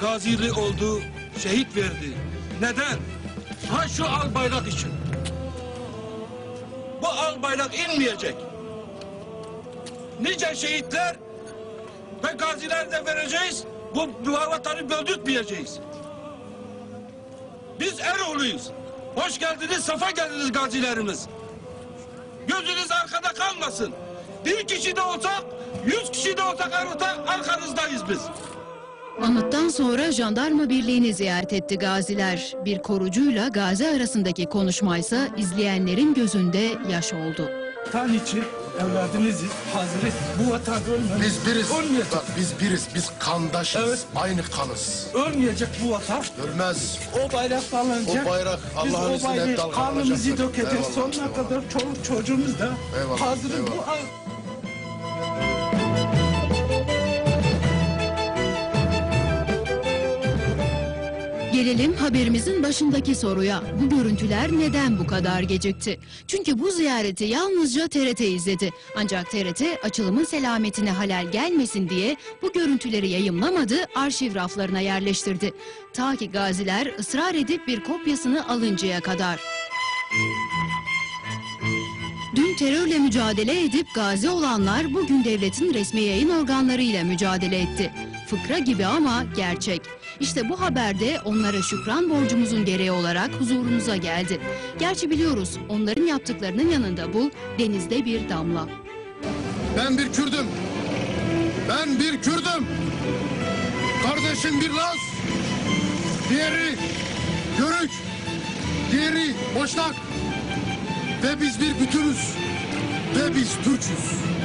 gazili oldu, şehit verdi. Neden? Ha şu al bayrak için. Bu al bayrak inmeyecek. Nice şehitler ve gaziler de vereceğiz. Bu, bu vatanı böldürtmeyeceğiz. Biz Eroğlu'yuz. Hoş geldiniz, safa geldiniz gazilerimiz. Gözünüz arkada kalmasın. Bir kişi de olsak, yüz kişi de olsak arkada, arkanızdayız biz. Anıttan sonra jandarma birliğini ziyaret etti gaziler. Bir korucuyla gazi arasındaki konuşmaysa izleyenlerin gözünde yaş oldu. Vatan için evladınızı hazırız. Bu vatan ölmez. Biz biriz. Ölmeyecek. Bak biz biriz. Biz kandaşız. Evet. Aynı kanız. Ölmeyecek bu vatan. Ölmez. O bayrak dalınacak. O bayrak Biz Allah'ın o izniyle hep bayrağı dalgalanacaktır. kanımızı dökeceğiz. Eyvallah, Sonuna eyvallah. kadar çoluk çocuğumuz da Eyvallah, hazırız. Bu Gelelim haberimizin başındaki soruya. Bu görüntüler neden bu kadar gecikti? Çünkü bu ziyareti yalnızca TRT izledi. Ancak TRT açılımın selametine halel gelmesin diye bu görüntüleri yayımlamadı, arşiv raflarına yerleştirdi. Ta ki gaziler ısrar edip bir kopyasını alıncaya kadar. Dün terörle mücadele edip gazi olanlar bugün devletin resmi yayın organlarıyla mücadele etti. Fıkra gibi ama gerçek. İşte bu haberde onlara şükran borcumuzun gereği olarak huzurunuza geldi. Gerçi biliyoruz onların yaptıklarının yanında bu denizde bir damla. Ben bir Kürdüm. Ben bir Kürdüm. Kardeşim bir Laz. Diğeri Yörük. Diğeri Boşnak. Ve biz bir bütünüz. Ve biz. Türk'üz.